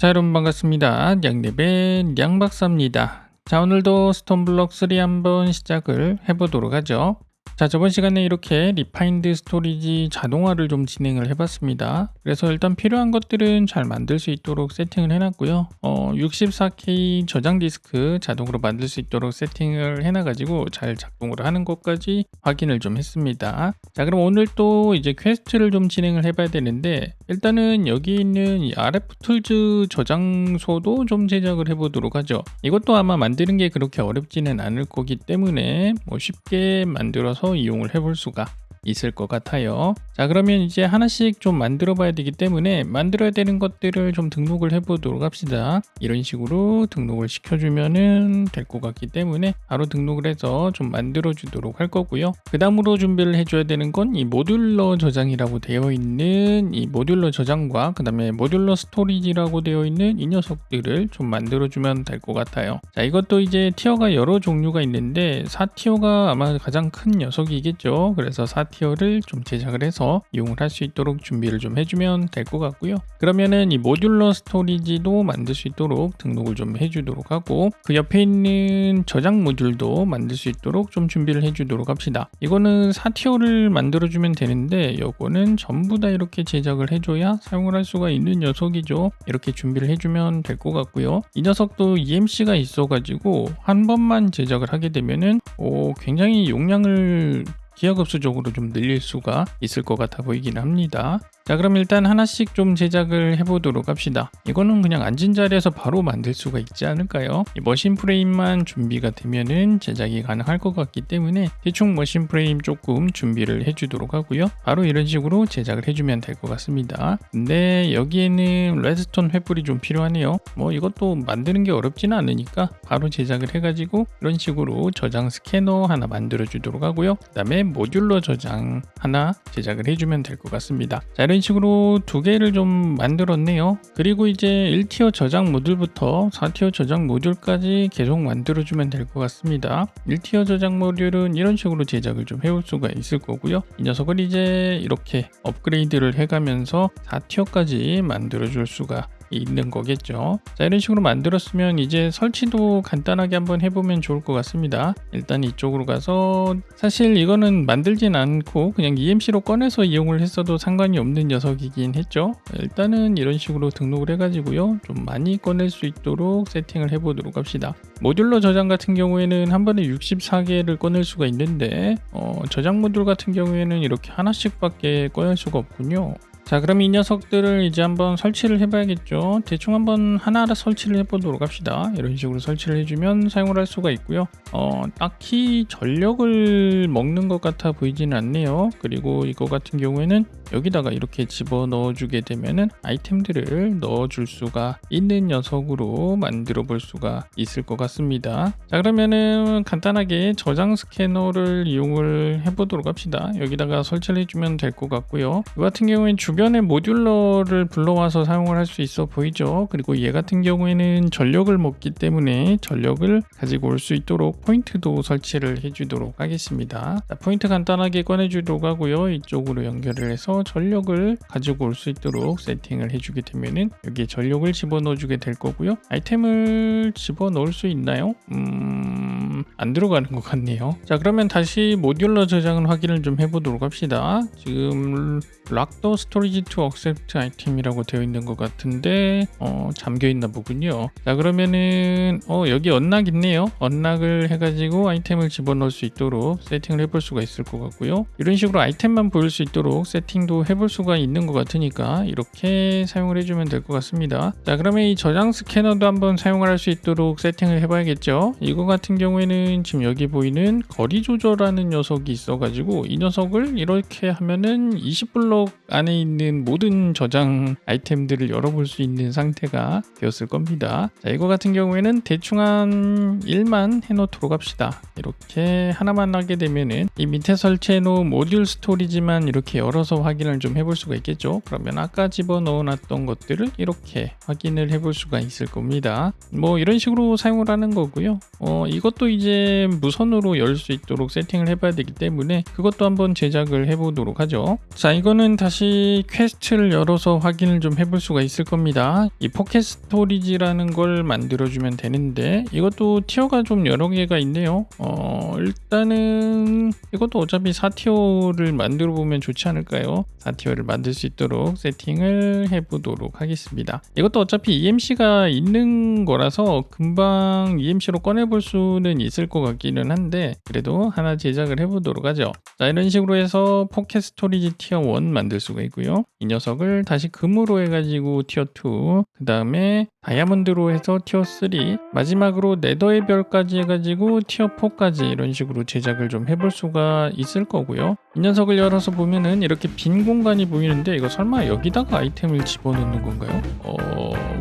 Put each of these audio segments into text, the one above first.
자 여러분 반갑습니다. 양랩의 양박사입니다. 자 오늘도 스톤블럭 3 한번 시작을 해보도록 하죠. 자 저번 시간에 이렇게 리파인드 스토리지 자동화를 좀 진행을 해봤습니다. 그래서 일단 필요한 것들은 잘 만들 수 있도록 세팅을 해놨고요. 어, 64K 저장 디스크 자동으로 만들 수 있도록 세팅을 해놔가지고 잘 작동을 하는 것까지 확인을 좀 했습니다. 자 그럼 오늘 또 이제 퀘스트를 좀 진행을 해봐야 되는데 일단은 여기 있는 이 RF 툴즈 저장소도 좀 제작을 해보도록 하죠. 이것도 아마 만드는 게 그렇게 어렵지는 않을 거기 때문에 뭐 쉽게 만들어서 이용을 해볼 수가 있을 것 같아요. 자, 그러면 이제 하나씩 좀 만들어 봐야 되기 때문에 만들어야 되는 것들을 좀 등록을 해 보도록 합시다. 이런 식으로 등록을 시켜주면은 될 것 같기 때문에 바로 등록을 해서 좀 만들어 주도록 할 거고요. 그 다음으로 준비를 해줘야 되는 건 이 모듈러 저장이라고 되어 있는 이 모듈러 저장과 그 다음에 모듈러 스토리지라고 되어 있는 이 녀석들을 좀 만들어 주면 될 것 같아요. 자, 이것도 이제 티어가 여러 종류가 있는데 4티어가 아마 가장 큰 녀석이겠죠. 그래서 4 티어를 좀 제작을 해서 이용을 할 수 있도록 준비를 좀 해주면 될 것 같고요. 그러면은 이 모듈러 스토리지도 만들 수 있도록 등록을 좀 해주도록 하고 그 옆에 있는 저장 모듈도 만들 수 있도록 좀 준비를 해주도록 합시다. 이거는 4티어를 만들어주면 되는데 이거는 전부 다 이렇게 제작을 해줘야 사용을 할 수가 있는 녀석이죠. 이렇게 준비를 해주면 될 것 같고요. 이 녀석도 EMC가 있어가지고 한 번만 제작을 하게 되면은 오, 굉장히 용량을 기하급수적으로 좀 늘릴 수가 있을 것 같아 보이긴 합니다. 자 그럼 일단 하나씩 좀 제작을 해보도록 합시다. 이거는 그냥 앉은 자리에서 바로 만들 수가 있지 않을까요? 이 머신 프레임만 준비가 되면은 제작이 가능할 것 같기 때문에 대충 머신 프레임 조금 준비를 해주도록 하고요. 바로 이런 식으로 제작을 해주면 될 것 같습니다. 근데 여기에는 레드스톤 횃불이 좀 필요하네요. 뭐 이것도 만드는 게 어렵지는 않으니까 바로 제작을 해가지고 이런 식으로 저장 스캐너 하나 만들어 주도록 하고요. 그 다음에 모듈러 저장 하나 제작을 해주면 될 것 같습니다. 자 이런 식으로 두 개를 좀 만들었네요. 그리고 이제 1티어 저장 모듈부터 4티어 저장 모듈까지 계속 만들어주면 될 것 같습니다. 1티어 저장 모듈은 이런 식으로 제작을 좀 해올 수가 있을 거고요. 이 녀석을 이제 이렇게 업그레이드를 해가면서 4티어까지 만들어줄 수가 있는 거겠죠. 자, 이런 식으로 만들었으면 이제 설치도 간단하게 한번 해보면 좋을 것 같습니다. 일단 이쪽으로 가서 사실 이거는 만들진 않고 그냥 EMC로 꺼내서 이용을 했어도 상관이 없는 녀석이긴 했죠. 일단은 이런 식으로 등록을 해가지고요. 좀 많이 꺼낼 수 있도록 세팅을 해보도록 합시다. 모듈러 저장 같은 경우에는 한 번에 64개를 꺼낼 수가 있는데 어, 저장 모듈 같은 경우에는 이렇게 하나씩밖에 꺼낼 수가 없군요. 자 그럼 이 녀석들을 이제 한번 설치를 해봐야겠죠. 대충 한번 하나하나 설치를 해보도록 합시다. 이런 식으로 설치를 해주면 사용을 할 수가 있고요. 어, 딱히 전력을 먹는 것 같아 보이지는 않네요. 그리고 이거 같은 경우에는 여기다가 이렇게 집어 넣어 주게 되면은 아이템들을 넣어 줄 수가 있는 녀석으로 만들어 볼 수가 있을 것 같습니다. 자 그러면은 간단하게 저장 스캐너를 이용을 해 보도록 합시다. 여기다가 설치를 해주면 될 것 같고요. 이 같은 경우에는 주변에 모듈러를 불러와서 사용을 할 수 있어 보이죠? 그리고 얘 같은 경우에는 전력을 먹기 때문에 전력을 가지고 올 수 있도록 포인트도 설치를 해 주도록 하겠습니다. 자, 포인트 간단하게 꺼내 주도록 하고요. 이쪽으로 연결을 해서 전력을 가지고 올 수 있도록 세팅을 해주게 되면은 여기에 전력을 집어넣어 주게 될 거고요. 아이템을 집어넣을 수 있나요? 음... 안 들어가는 것 같네요. 자 그러면 다시 모듈러 저장을 확인을 좀 해보도록 합시다. 지금 락더 스토리지 투 억셉트 아이템이라고 되어 있는 것 같은데 어, 잠겨 있나 보군요. 자 그러면은 어, 여기 언락 있네요. 언락을 해가지고 아이템을 집어넣을 수 있도록 세팅을 해볼 수가 있을 것 같고요. 이런 식으로 아이템만 보일 수 있도록 세팅도 해볼 수가 있는 것 같으니까 이렇게 사용을 해주면 될 것 같습니다. 자 그러면 이 저장 스캐너도 한번 사용을 할 수 있도록 세팅을 해봐야겠죠? 이거 같은 경우에는 지금 여기 보이는 거리 조절하는 녀석이 있어 가지고 이 녀석을 이렇게 하면은 20블럭 안에 있는 모든 저장 아이템들을 열어볼 수 있는 상태가 되었을 겁니다. 자 이거 같은 경우에는 대충 한 1만 해놓도록 합시다. 이렇게 하나만 하게 되면은 이 밑에 설치해 놓은 모듈 스토리지만 이렇게 열어서 확인을 좀 해볼 수가 있겠죠? 그러면 아까 집어넣어 놨던 것들을 이렇게 확인을 해볼 수가 있을 겁니다. 뭐 이런 식으로 사용을 하는 거고요. 어 이것도 이제 무선으로 열 수 있도록 세팅을 해봐야 되기 때문에 그것도 한번 제작을 해보도록 하죠. 자 이거는 일단은 다시 퀘스트를 열어서 확인을 좀 해볼 수가 있을 겁니다. 이 포켓 스토리지라는 걸 만들어주면 되는데 이것도 티어가 좀 여러 개가 있네요. 어, 일단은 이것도 어차피 4티어를 만들어 보면 좋지 않을까요? 4티어를 만들 수 있도록 세팅을 해보도록 하겠습니다. 이것도 어차피 EMC가 있는 거라서 금방 EMC로 꺼내볼 수는 있을 것 같기는 한데 그래도 하나 제작을 해보도록 하죠. 자 이런 식으로 해서 포켓 스토리지 티어 1 만들 수가 있고요. 이 녀석을 다시 금으로 해가지고 티어 2, 그 다음에 다이아몬드로 해서 티어 3, 마지막으로 네더의 별까지 해가지고 티어 4까지 이런 식으로 제작을 좀 해볼 수가 있을 거고요. 이 녀석을 열어서 보면은 이렇게 빈 공간이 보이는데 이거 설마 여기다가 아이템을 집어넣는 건가요? 어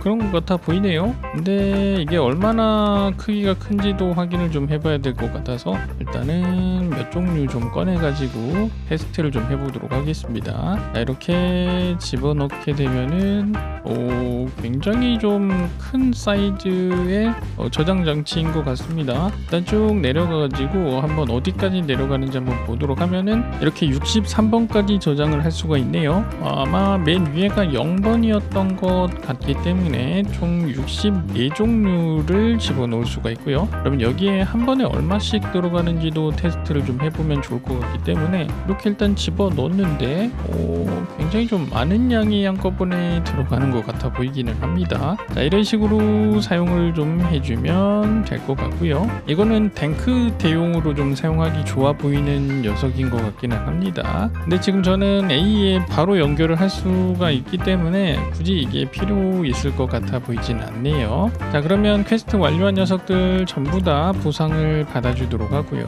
그런 것 같아 보이네요. 근데 이게 얼마나 크기가 큰지도 확인을 좀 해봐야 될 것 같아서 일단은 몇 종류 좀 꺼내가지고 테스트를 좀 해보도록 하겠습니다. 자, 이렇게 집어넣게 되면은 오 굉장히 좀 큰 사이즈의 어, 저장 장치인 것 같습니다. 일단 쭉 내려가가지고 한번 어디까지 내려가는지 한번 보도록 하면은 이렇게 63번까지 저장을 할 수가 있네요. 아마 맨 위에가 0번이었던 것 같기 때문에 총 64종류를 집어넣을 수가 있고요. 그러면 여기에 한 번에 얼마씩 들어가는지도 테스트를 좀 해보면 좋을 것 같기 때문에 이렇게 일단 집어넣는데 오, 굉장히 좀 많은 양이 한꺼번에 들어가는 것 같아 보이기는 합니다. 자, 이런 식으로 사용을 좀 해주면 될 것 같고요. 이거는 탱크 대용으로 좀 사용하기 좋아 보이는 녀석인 것 같기는 합니다. 근데 지금 저는 A에 바로 연결을 할 수가 있기 때문에 굳이 이게 필요 있을 것 같아 보이진 않네요. 자 그러면 퀘스트 완료한 녀석들 전부 다 보상을 받아주도록 하고요.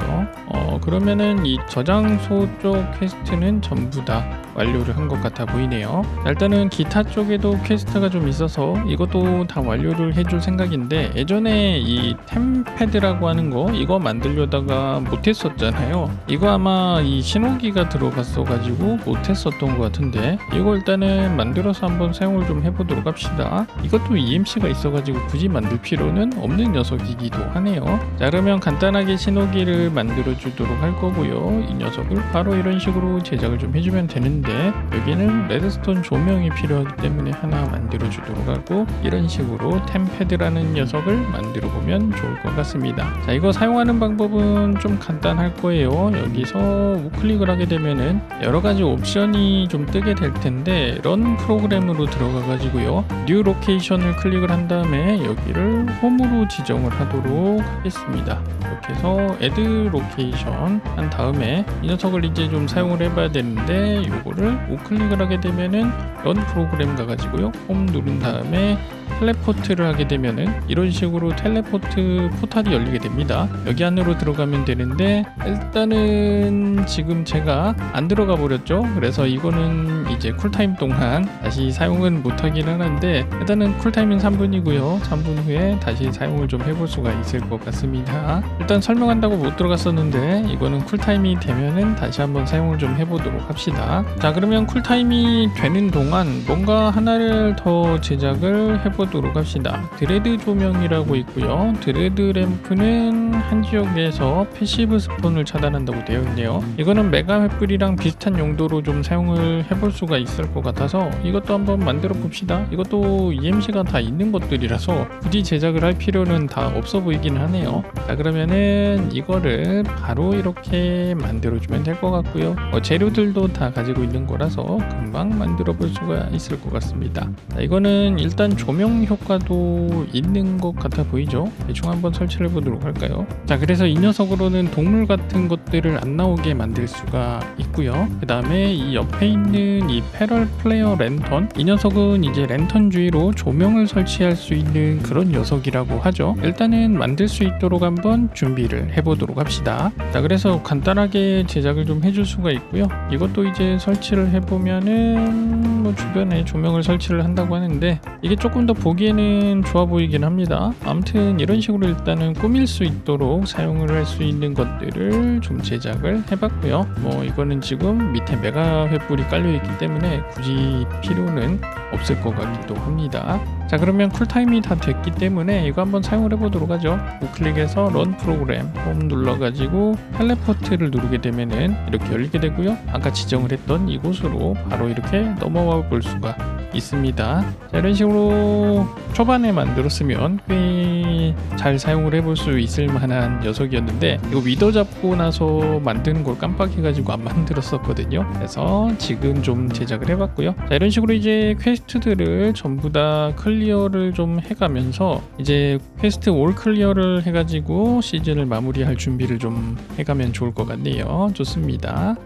어 그러면은 이 저장소 쪽 퀘스트는 전부 다 완료를 한 것 같아 보이네요. 자, 일단은 기타 쪽에도 퀘스트 가 좀 있어서 이것도 다 완료를 해줄 생각인데 예전에 이 템패드라고 하는 거 이거 만들려다가 못했었잖아요. 이거 아마 이 신호기가 들어갔어 가지고 못했었던 것 같은데 이거 일단은 만들어서 한번 사용을 좀 해보도록 합시다. 이것도 EMC가 있어 가지고 굳이 만들 필요는 없는 녀석이기도 하네요. 자 그러면 간단하게 신호기를 만들어 주도록 할 거고요. 이 녀석을 바로 이런 식으로 제작을 좀 해주면 되는데 여기는 레드스톤 조명이 필요하기 때문에 하나 만들어 주도록 하고 이런 식으로 템패드라는 녀석을 만들어 보면 좋을 것 같습니다. 자 이거 사용하는 방법은 좀 간단할 거예요. 여기서 우클릭을 하게 되면은 여러 가지 옵션이 좀 뜨게 될 텐데 런 프로그램으로 들어가 가지고요. 뉴 로케이션을 클릭을 한 다음에 여기를 홈으로 지정을 하도록 하겠습니다. 이렇게 해서 애드 로케이션 한 다음에 이 녀석을 이제 좀 사용을 해봐야 되는데 이거를 우클릭을 하게 되면은 런 프로그램 가가지고요. 홈 누른 다음에 텔레포트를 하게 되면은 이런 식으로 텔레포트 포탈이 열리게 됩니다. 여기 안으로 들어가면 되는데 일단은 지금 제가 안 들어가 버렸죠. 그래서 이거는 이제 쿨타임 동안 다시 사용은 못하긴 하는데 일단은 쿨타임은 3분이고요. 3분 후에 다시 사용을 좀 해볼 수가 있을 것 같습니다. 일단 설명한다고 못 들어갔었는데 이거는 쿨타임이 되면은 다시 한번 사용을 좀 해보도록 합시다. 자 그러면 쿨타임이 되는 동안 뭔가 하나를 더 제작을 해 보도록 합시다. 드레드 조명이라고 있고요. 드레드 램프는 한 지역에서 패시브 스폰을 차단한다고 되어 있네요. 이거는 메가 횃불이랑 비슷한 용도로 좀 사용을 해볼 수가 있을 것 같아서 이것도 한번 만들어 봅시다. 이것도 EMC가 다 있는 것들이라서 굳이 제작을 할 필요는 다 없어 보이긴 하네요. 자 그러면은 이거를 바로 이렇게 만들어 주면 될 것 같고요. 어, 재료들도 다 가지고 있는 거라서 금방 만들어 볼 수가 있을 것 같습니다. 자, 이거는 일단 조명 효과도 있는 것 같아 보이죠? 대충 한번 설치를 해보도록 할까요? 자 그래서 이 녀석으로는 동물 같은 것들을 안 나오게 만들 수가 있고요. 그 다음에 이 옆에 있는 이 패럴 플레이어 랜턴 이 녀석은 이제 랜턴 주위로 조명을 설치할 수 있는 그런 녀석이라고 하죠. 일단은 만들 수 있도록 한번 준비를 해보도록 합시다. 자 그래서 간단하게 제작을 좀 해줄 수가 있고요. 이것도 이제 설치를 해보면은 뭐 주변에 조명을 설치를 한다고 하는데 이게 조금 더 보기에는 좋아 보이긴 합니다. 아무튼 이런 식으로 일단은 꾸밀 수 있도록 사용을 할 수 있는 것들을 좀 제작을 해봤고요. 뭐 이거는 지금 밑에 메가 횃불이 깔려 있기 때문에 굳이 필요는 없을 것 같기도 합니다. 자 그러면 쿨타임이 다 됐기 때문에 이거 한번 사용을 해보도록 하죠. 우클릭해서 런 프로그램 홈 눌러가지고 텔레포트를 누르게 되면은 이렇게 열리게 되고요. 아까 지정을 했던 이곳으로 바로 이렇게 넘어와 볼 수가 있습니다. 자, 이런 식으로 초반에 만들었으면 꽤 잘 사용을 해볼 수 있을 만한 녀석이었는데 이거 위더 잡고 나서 만드는 걸 깜빡해가지고 안 만들었었거든요. 그래서 지금 좀 제작을 해봤고요. 자, 이런 식으로 이제 퀘스트들을 전부 다 클리어를 좀 해가면서 이제 퀘스트 올 클리어를 해가지고 시즌을 마무리할 준비를 좀 해가면 좋을 것 같네요. 좋습니다.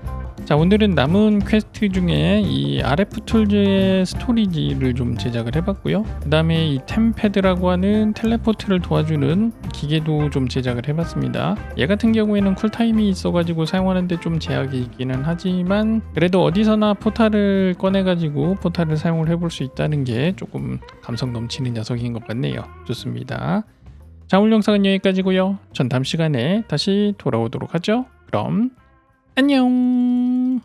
자 오늘은 남은 퀘스트 중에 이 RF 툴즈의 스토리지를 좀 제작을 해봤고요. 그 다음에 이 템패드라고 하는 텔레포트를 도와주는 기계도 좀 제작을 해봤습니다. 얘 같은 경우에는 쿨타임이 있어가지고 사용하는데 좀 제약이 있기는 하지만 그래도 어디서나 포탈을 꺼내가지고 포탈을 사용을 해볼 수 있다는 게 조금 감성 넘치는 녀석인 것 같네요. 좋습니다. 자 오늘 영상은 여기까지고요. 전 다음 시간에 다시 돌아오도록 하죠. 그럼 안녕.